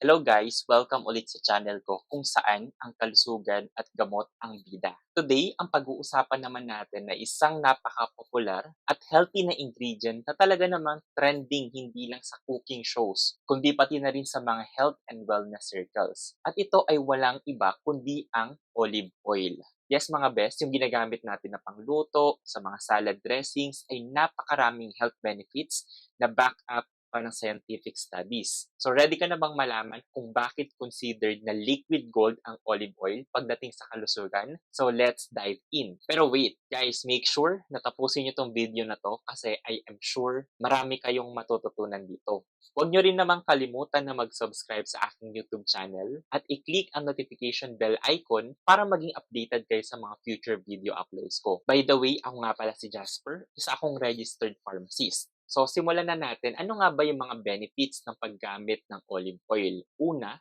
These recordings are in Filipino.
Hello guys! Welcome ulit sa channel ko kung saan ang kalusugan at gamot ang bida. Today, ang pag-uusapan naman natin na isang napaka-popular at healthy na ingredient na talaga namang trending hindi lang sa cooking shows, kundi pati na rin sa mga health and wellness circles. At ito ay walang iba kundi ang olive oil. Yes mga best, yung ginagamit natin na pangluto, sa mga salad dressings ay napakaraming health benefits na back up pa ng scientific studies. So ready ka na bang malaman kung bakit considered na liquid gold ang olive oil pagdating sa kalusugan? So let's dive in. Pero wait, guys, make sure na tapusin nyo tong video na to kasi I am sure marami kayong matututunan dito. Huwag nyo rin namang kalimutan na mag-subscribe sa aking YouTube channel at i-click ang notification bell icon para maging updated kayo sa mga future video uploads ko. By the way, ako nga pala si Jasper, isa akong registered pharmacist. So, simulan na natin. Ano nga ba yung mga benefits ng paggamit ng olive oil? Una,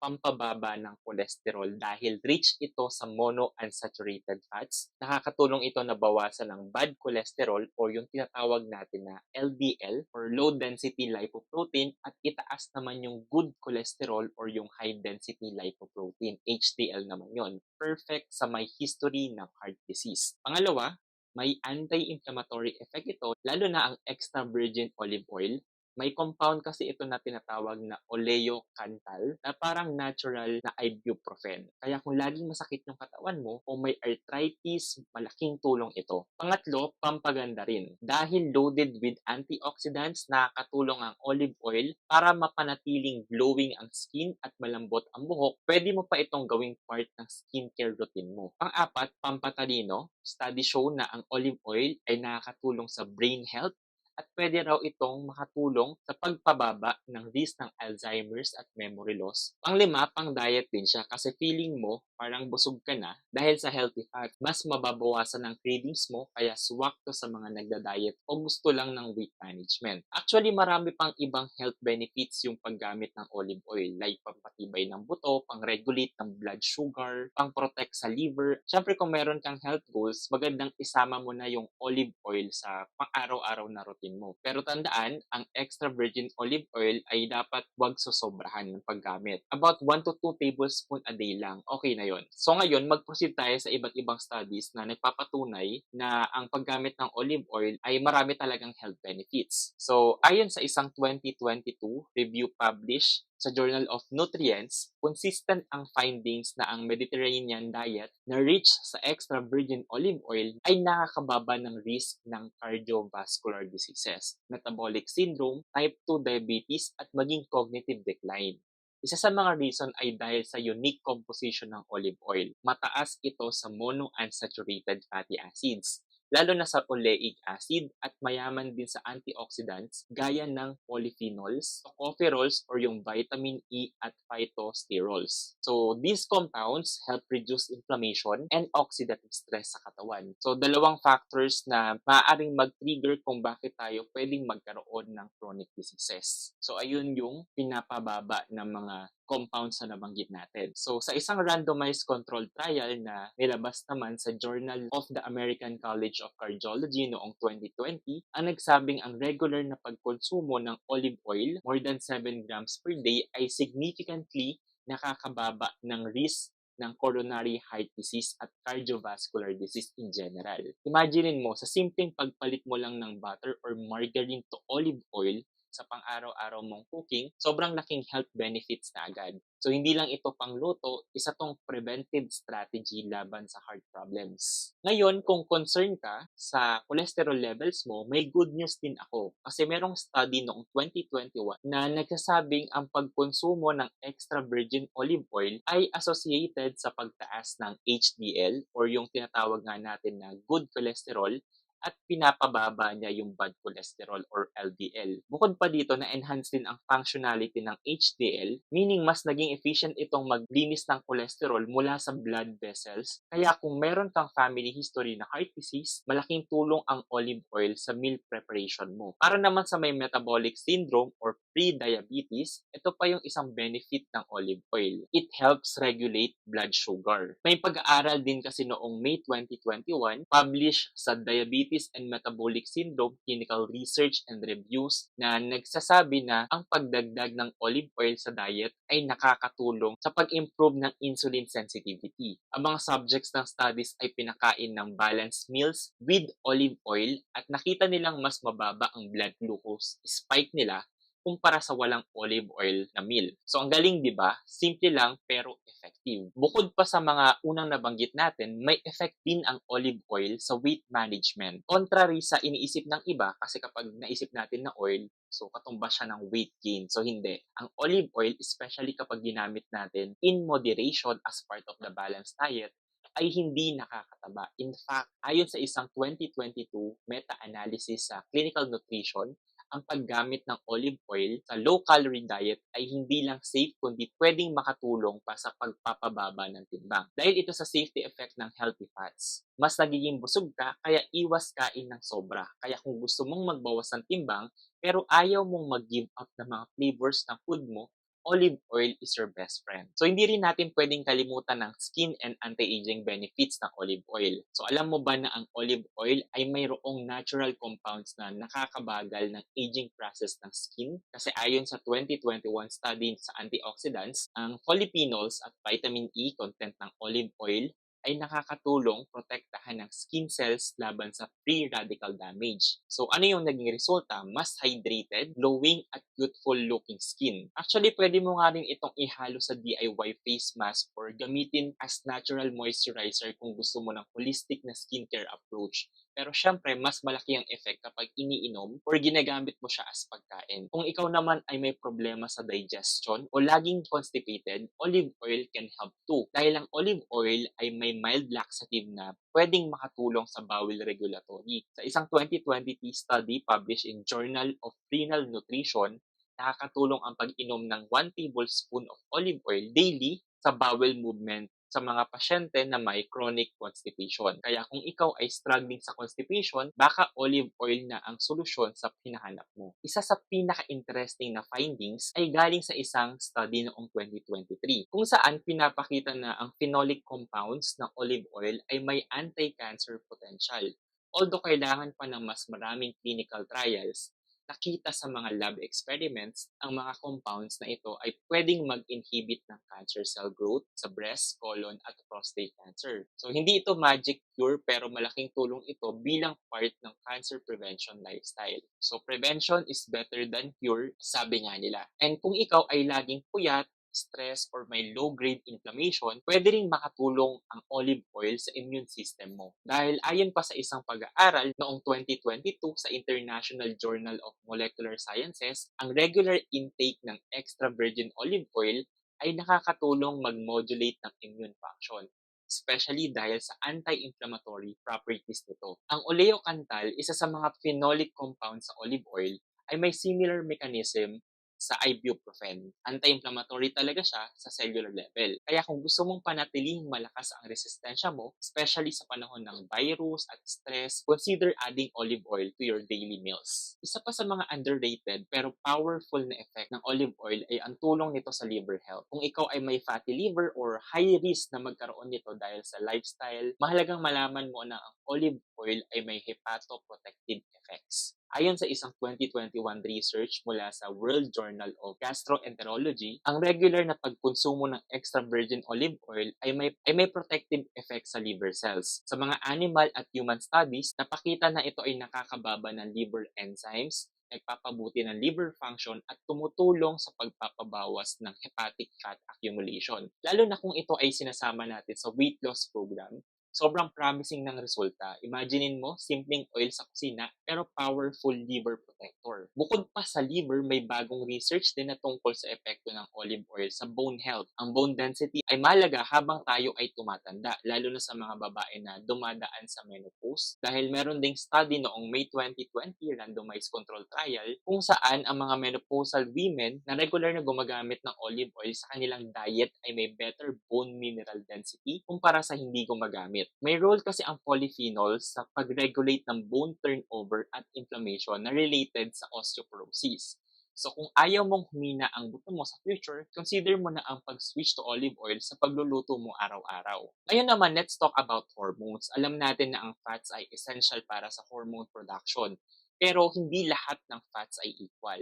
pampababa ng cholesterol dahil rich ito sa monounsaturated fats. Nakakatulong ito na bawasan ang bad cholesterol o yung tinatawag natin na LDL or low density lipoprotein at itaas naman yung good cholesterol or yung high density lipoprotein, HDL naman yon. Perfect sa may history ng heart disease. Pangalawa, may anti-inflammatory effect ito, lalo na ang extra virgin olive oil. May compound kasi ito na tinatawag na oleocanthal na parang natural na ibuprofen. Kaya kung laging masakit yung katawan mo o may arthritis, malaking tulong ito. Pangatlo, pampaganda rin. Dahil loaded with antioxidants, nakakatulong ang olive oil para mapanatiling glowing ang skin at malambot ang buhok. Pwede mo pa itong gawing part ng skincare routine mo. Pang-apat, pampatalino. Study show na ang olive oil ay nakakatulong sa brain health at pwede raw itong makatulong sa pagpababa ng risk ng Alzheimer's at memory loss. Panglima, pang diet din siya kasi feeling mo parang busog ka na dahil sa healthy fat. Mas mababawasan ang cravings mo kaya swak to sa mga nagda-diet o gusto lang ng weight management. Actually, marami pang ibang health benefits yung paggamit ng olive oil like pampatibay ng buto, pang-regulate ng blood sugar, pang-protect sa liver. Siyempre, kung meron kang health goals, magandang isama mo na yung olive oil sa pang-araw-araw na routine mo. Pero tandaan, ang extra virgin olive oil ay dapat wag sosobrahan ng paggamit. About 1 to 2 tablespoon a day lang, okay na yon. So ngayon, mag-proceed tayo sa iba't ibang studies na nagpapatunay na ang paggamit ng olive oil ay marami talagang health benefits. So ayon sa isang 2022 review published sa Journal of Nutrients, consistent ang findings na ang Mediterranean diet na rich sa extra virgin olive oil ay nakakababa ng risk ng cardiovascular diseases, metabolic syndrome, type 2 diabetes at maging cognitive decline. Isa sa mga reason ay dahil sa unique composition ng olive oil. Mataas ito sa monounsaturated fatty acids lalo na sa oleic acid at mayaman din sa antioxidants gaya ng polyphenols, tocopherols or yung vitamin E at phytosterols. So these compounds help reduce inflammation and oxidative stress sa katawan. So dalawang factors na maaaring mag-trigger kung bakit tayo pwedeng magkaroon ng chronic diseases. So ayun yung pinapababa ng mga compounds na nabanggit natin. So, sa isang randomized controlled trial na nilabas naman sa Journal of the American College of Cardiology noong 2020, ang nagsabing ang regular na pagkonsumo ng olive oil, more than 7 grams per day, ay significantly nakakababa ng risk ng coronary heart disease at cardiovascular disease in general. Imaginein mo, sa simpleng pagpalit mo lang ng butter or margarine to olive oil, sa pang-araw-araw mong cooking, sobrang laking health benefits na agad. So, hindi lang ito pangluto, isa tong preventive strategy laban sa heart problems. Ngayon, kung concern ka sa cholesterol levels mo, may good news din ako. Kasi merong study noong 2021 na nagsasabing ang pagkonsumo ng extra virgin olive oil ay associated sa pagtaas ng HDL or yung tinatawag nga natin na good cholesterol at pinapababa niya yung bad cholesterol or LDL. Bukod pa dito, na-enhance din ang functionality ng HDL, meaning mas naging efficient itong maglinis ng cholesterol mula sa blood vessels. Kaya kung meron kang family history na heart disease, malaking tulong ang olive oil sa meal preparation mo. Para naman sa may metabolic syndrome or pre-diabetes, ito pa yung isang benefit ng olive oil. It helps regulate blood sugar. May pag-aaral din kasi noong May 2021, published sa Diabetes Diabetes and Metabolic Syndrome Clinical Research and Reviews na nagsasabi na ang pagdagdag ng olive oil sa diet ay nakakatulong sa pag-improve ng insulin sensitivity. Ang mga subjects ng studies ay pinakain ng balanced meals with olive oil at nakita nilang mas mababa ang blood glucose spike nila kumpara sa walang olive oil na meal. So ang galing 'di ba? Simple lang pero effective. Bukod pa sa mga unang nabanggit natin, may effect din ang olive oil sa weight management. Contrary sa iniisip ng iba kasi kapag naisip natin na oil, so katumbas siya ng weight gain. So hindi. Ang olive oil, especially kapag ginamit natin in moderation as part of the balanced diet, ay hindi nakakataba. In fact, ayon sa isang 2022 meta-analysis sa clinical nutrition, ang paggamit ng olive oil sa low-calorie diet ay hindi lang safe kundi pwedeng makatulong pa sa pagpapababa ng timbang. Dahil ito sa safety effect ng healthy fats. Mas nagiging busog ka kaya iwas kain ng sobra. Kaya kung gusto mong magbawas ng timbang pero ayaw mong mag-give up ng mga flavors ng food mo, olive oil is your best friend. So, hindi rin natin pwedeng kalimutan ng skin and anti-aging benefits ng olive oil. So, alam mo ba na ang olive oil ay mayroong natural compounds na nakakabagal ng aging process ng skin? Kasi ayon sa 2021 study sa antioxidants, ang polyphenols at vitamin E content ng olive oil ay nakakatulong protektahan ng skin cells laban sa free radical damage. So ano yung naging resulta? Mas hydrated, glowing at youthful looking skin. Actually, pwede mo nga rin itong ihalo sa DIY face mask or gamitin as natural moisturizer kung gusto mo ng holistic na skincare approach. Pero syempre, mas malaki ang effect kapag iniinom or ginagamit mo siya as pagkain. Kung ikaw naman ay may problema sa digestion o laging constipated, olive oil can help too. Dahil ang olive oil ay may mild laxative na pwedeng makatulong sa bowel regulatory. Sa isang 2020 study published in Journal of Renal Nutrition, nakakatulong ang pag-inom ng 1 tablespoon of olive oil daily sa bowel movement sa mga pasyente na may chronic constipation. Kaya kung ikaw ay struggling sa constipation, baka olive oil na ang solusyon sa hinahanap mo. Isa sa pinaka-interesting na findings ay galing sa isang study noong 2023 kung saan pinapakita na ang phenolic compounds ng olive oil ay may anti-cancer potential. Although kailangan pa ng mas maraming clinical trials, nakita sa mga lab experiments, ang mga compounds na ito ay pwedeng mag-inhibit ng cancer cell growth sa breast, colon, at prostate cancer. So, hindi ito magic cure pero malaking tulong ito bilang part ng cancer prevention lifestyle. So, prevention is better than cure, sabi nga nila. And kung ikaw ay laging puyat, stress, or may low-grade inflammation, pwede ring makatulong ang olive oil sa immune system mo. Dahil ayon pa sa isang pag-aaral noong 2022 sa International Journal of Molecular Sciences, ang regular intake ng extra virgin olive oil ay nakakatulong mag-modulate ng immune function especially dahil sa anti-inflammatory properties nito. Ang oleocanthal, isa sa mga phenolic compounds sa olive oil, ay may similar mechanism sa ibuprofen. Anti-inflammatory talaga siya sa cellular level. Kaya kung gusto mong panatilihing malakas ang resistensya mo, especially sa panahon ng virus at stress, consider adding olive oil to your daily meals. Isa pa sa mga underrated pero powerful na effect ng olive oil ay ang tulong nito sa liver health. Kung ikaw ay may fatty liver or high risk na magkaroon nito dahil sa lifestyle, mahalagang malaman mo na ang olive oil ay may hepatoprotective effects. Ayon sa isang 2021 research mula sa World Journal of Gastroenterology, ang regular na pagkonsumo ng extra virgin olive oil ay may, ay may protective effect sa liver cells. Sa mga animal at human studies, napakita na ito ay nakakababa ng liver enzymes, nagpapabuti ng liver function at tumutulong sa pagpapabawas ng hepatic fat accumulation. Lalo na kung ito ay sinasama natin sa weight loss program sobrang promising ng resulta. Imaginein mo, simpleng oil sa kusina, pero powerful liver protector. Bukod pa sa liver, may bagong research din na tungkol sa epekto ng olive oil sa bone health. Ang bone density ay malaga habang tayo ay tumatanda, lalo na sa mga babae na dumadaan sa menopause. Dahil meron ding study noong May 2020 randomized control trial kung saan ang mga menopausal women na regular na gumagamit ng olive oil sa kanilang diet ay may better bone mineral density kumpara sa hindi gumagamit gamit. May role kasi ang polyphenols sa pag-regulate ng bone turnover at inflammation na related sa osteoporosis. So kung ayaw mong humina ang buto mo sa future, consider mo na ang pag-switch to olive oil sa pagluluto mo araw-araw. Ngayon naman, let's talk about hormones. Alam natin na ang fats ay essential para sa hormone production. Pero hindi lahat ng fats ay equal.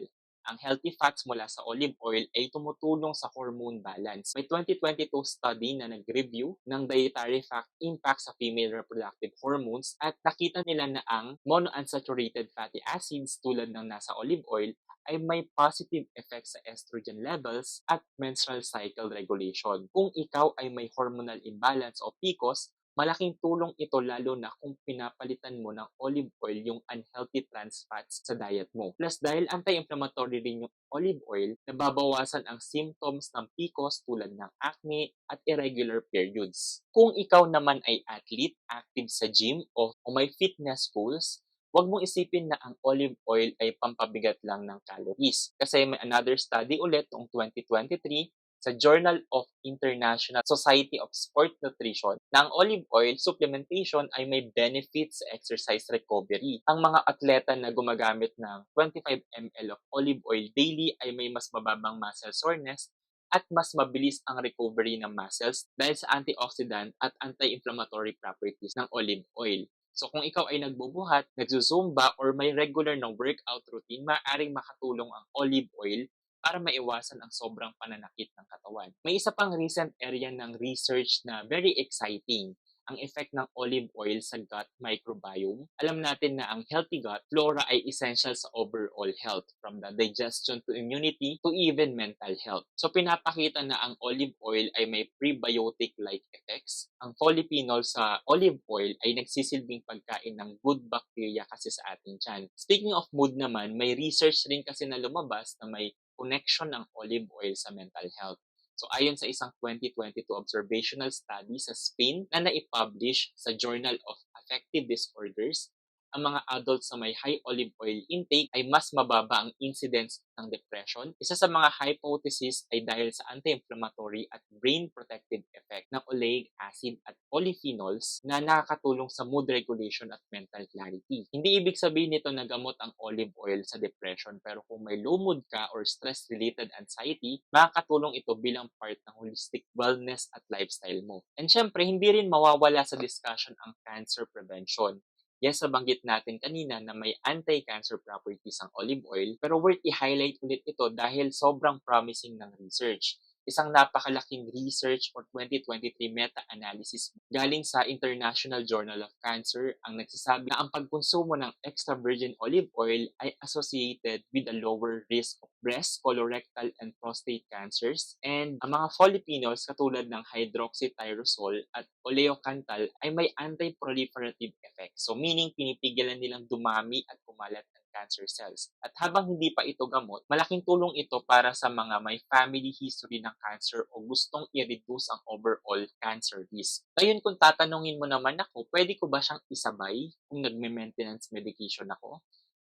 Ang healthy fats mula sa olive oil ay tumutulong sa hormone balance. May 2022 study na nag-review ng dietary fact impact sa female reproductive hormones at nakita nila na ang monounsaturated fatty acids tulad ng nasa olive oil ay may positive effect sa estrogen levels at menstrual cycle regulation. Kung ikaw ay may hormonal imbalance o PCOS, malaking tulong ito lalo na kung pinapalitan mo ng olive oil yung unhealthy trans fats sa diet mo. Plus dahil anti-inflammatory rin yung olive oil, nababawasan ang symptoms ng PCOS tulad ng acne at irregular periods. Kung ikaw naman ay athlete, active sa gym o, o may fitness goals, Huwag mong isipin na ang olive oil ay pampabigat lang ng calories. Kasi may another study ulit noong 2023 sa Journal of International Society of Sport Nutrition na ang olive oil supplementation ay may benefits sa exercise recovery. Ang mga atleta na gumagamit ng 25 ml of olive oil daily ay may mas mababang muscle soreness at mas mabilis ang recovery ng muscles dahil sa antioxidant at anti-inflammatory properties ng olive oil. So kung ikaw ay nagbubuhat, nagsusumba, or may regular na workout routine, maaaring makatulong ang olive oil para maiwasan ang sobrang pananakit ng katawan. May isa pang recent area ng research na very exciting ang effect ng olive oil sa gut microbiome. Alam natin na ang healthy gut flora ay essential sa overall health, from the digestion to immunity to even mental health. So pinapakita na ang olive oil ay may prebiotic-like effects. Ang polyphenol sa olive oil ay nagsisilbing pagkain ng good bacteria kasi sa ating tiyan. Speaking of mood naman, may research rin kasi na lumabas na may connection ng olive oil sa mental health. So ayon sa isang 2022 observational study sa Spain na naipublish sa Journal of Affective Disorders, ang mga adults na may high olive oil intake ay mas mababa ang incidence ng depression. Isa sa mga hypothesis ay dahil sa anti-inflammatory at brain protective effect ng oleic acid at polyphenols na nakakatulong sa mood regulation at mental clarity. Hindi ibig sabihin nito na gamot ang olive oil sa depression pero kung may low mood ka or stress-related anxiety, makakatulong ito bilang part ng holistic wellness at lifestyle mo. And syempre, hindi rin mawawala sa discussion ang cancer prevention. Yes, nabanggit natin kanina na may anti-cancer properties ang olive oil, pero worth i-highlight ulit ito dahil sobrang promising ng research. Isang napakalaking research or 2023 meta-analysis galing sa International Journal of Cancer ang nagsasabi na ang pagkonsumo ng extra virgin olive oil ay associated with a lower risk of breast, colorectal, and prostate cancers. And ang mga polyphenols katulad ng hydroxytyrosol at oleocanthal ay may anti-proliferative effect. So meaning pinipigilan nilang dumami at kumalat ang cancer cells. At habang hindi pa ito gamot, malaking tulong ito para sa mga may family history ng cancer o gustong i-reduce ang overall cancer risk. Ngayon kung tatanungin mo naman ako, pwede ko ba siyang isabay kung nagme-maintenance medication ako?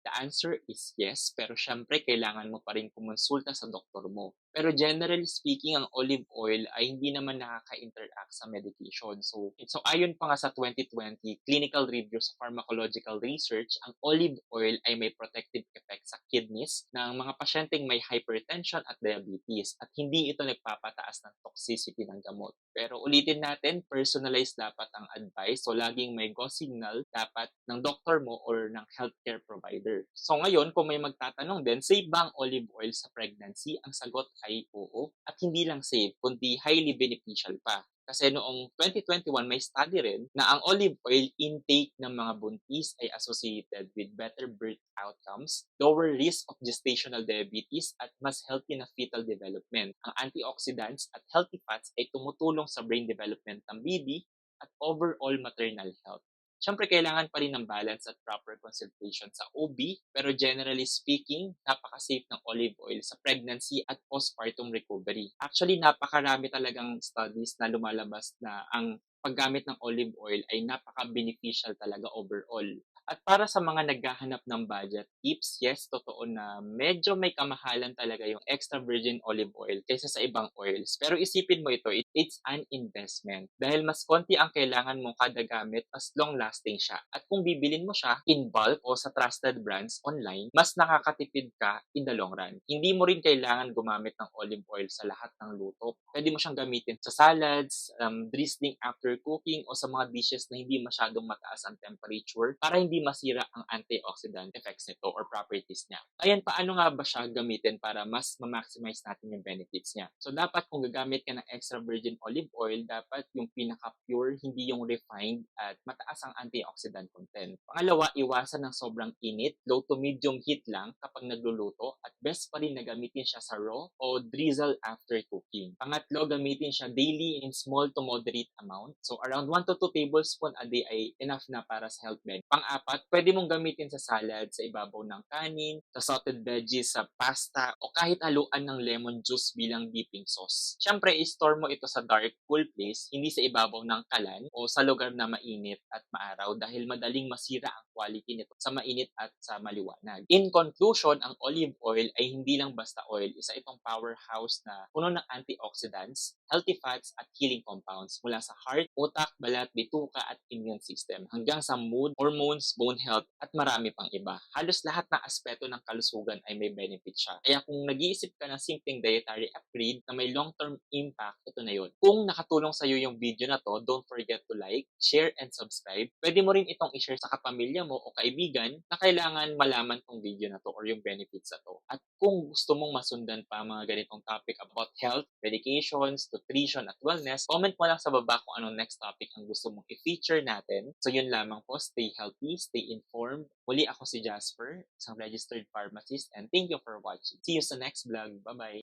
The answer is yes, pero syempre kailangan mo pa rin kumonsulta sa doktor mo. Pero generally speaking, ang olive oil ay hindi naman nakaka-interact sa medication. So, so ayon pa nga sa 2020 clinical review sa pharmacological research, ang olive oil ay may protective effect sa kidneys ng mga pasyenteng may hypertension at diabetes at hindi ito nagpapataas ng toxicity ng gamot. Pero ulitin natin, personalized dapat ang advice. So, laging may go signal dapat ng doktor mo or ng healthcare provider. So, ngayon, kung may magtatanong din, safe ba ang olive oil sa pregnancy? Ang sagot ay oo. At hindi lang safe, kundi highly beneficial pa. Kasi noong 2021 may study rin na ang olive oil intake ng mga buntis ay associated with better birth outcomes, lower risk of gestational diabetes at mas healthy na fetal development. Ang antioxidants at healthy fats ay tumutulong sa brain development ng baby at overall maternal health. Siyempre, kailangan pa rin ng balance at proper consultation sa OB, pero generally speaking, napaka-safe ng olive oil sa pregnancy at postpartum recovery. Actually, napakarami talagang studies na lumalabas na ang paggamit ng olive oil ay napaka-beneficial talaga overall. At para sa mga naghahanap ng budget tips, yes, totoo na medyo may kamahalan talaga yung extra virgin olive oil kaysa sa ibang oils. Pero isipin mo ito, it- it's an investment. Dahil mas konti ang kailangan mong kada gamit, mas long lasting siya. At kung bibilin mo siya in bulk o sa trusted brands online, mas nakakatipid ka in the long run. Hindi mo rin kailangan gumamit ng olive oil sa lahat ng luto. Pwede mo siyang gamitin sa salads, um, drizzling after cooking, o sa mga dishes na hindi masyadong mataas ang temperature para hindi masira ang antioxidant effects nito or properties niya. Ayan, paano nga ba siya gamitin para mas ma-maximize natin yung benefits niya? So, dapat kung gagamit ka ng extra virgin olive oil, dapat yung pinaka-pure, hindi yung refined at mataas ang antioxidant content. Pangalawa, iwasan ng sobrang init, low to medium heat lang kapag nagluluto at best pa rin na gamitin siya sa raw o drizzle after cooking. Pangatlo, gamitin siya daily in small to moderate amount. So, around 1 to 2 tablespoon a day ay enough na para sa health benefit. Pang-apat, pwede mong gamitin sa salad, sa ibabaw ng kanin, sa sauteed veggies, sa pasta, o kahit haluan ng lemon juice bilang dipping sauce. Siyempre, i-store mo ito sa dark, cool place, hindi sa ibabaw ng kalan o sa lugar na mainit at maaraw dahil madaling masira ang quality nito sa mainit at sa maliwanag. In conclusion, ang olive oil ay hindi lang basta oil, isa itong powerhouse na puno ng antioxidants, healthy fats at healing compounds mula sa heart, utak, balat, bituka at immune system hanggang sa mood, hormones, bone health at marami pang iba. Halos lahat ng aspeto ng kalusugan ay may benefit siya. Kaya kung nag-iisip ka ng simpleng dietary upgrade na may long-term impact, ito na yun. Kung nakatulong sa iyo yung video na to, don't forget to like, share, and subscribe. Pwede mo rin itong i-share sa kapamilya mo o kaibigan na kailangan malaman tong video na to or yung benefits na to. At kung gusto mong masundan pa mga ganitong topic about health, medications, nutrition, at wellness, comment mo lang sa baba kung anong next topic ang gusto mong i-feature natin. So yun lamang po, stay healthy, stay informed. Muli ako si Jasper, isang registered pharmacist, and thank you for watching. See you sa next vlog. Bye-bye!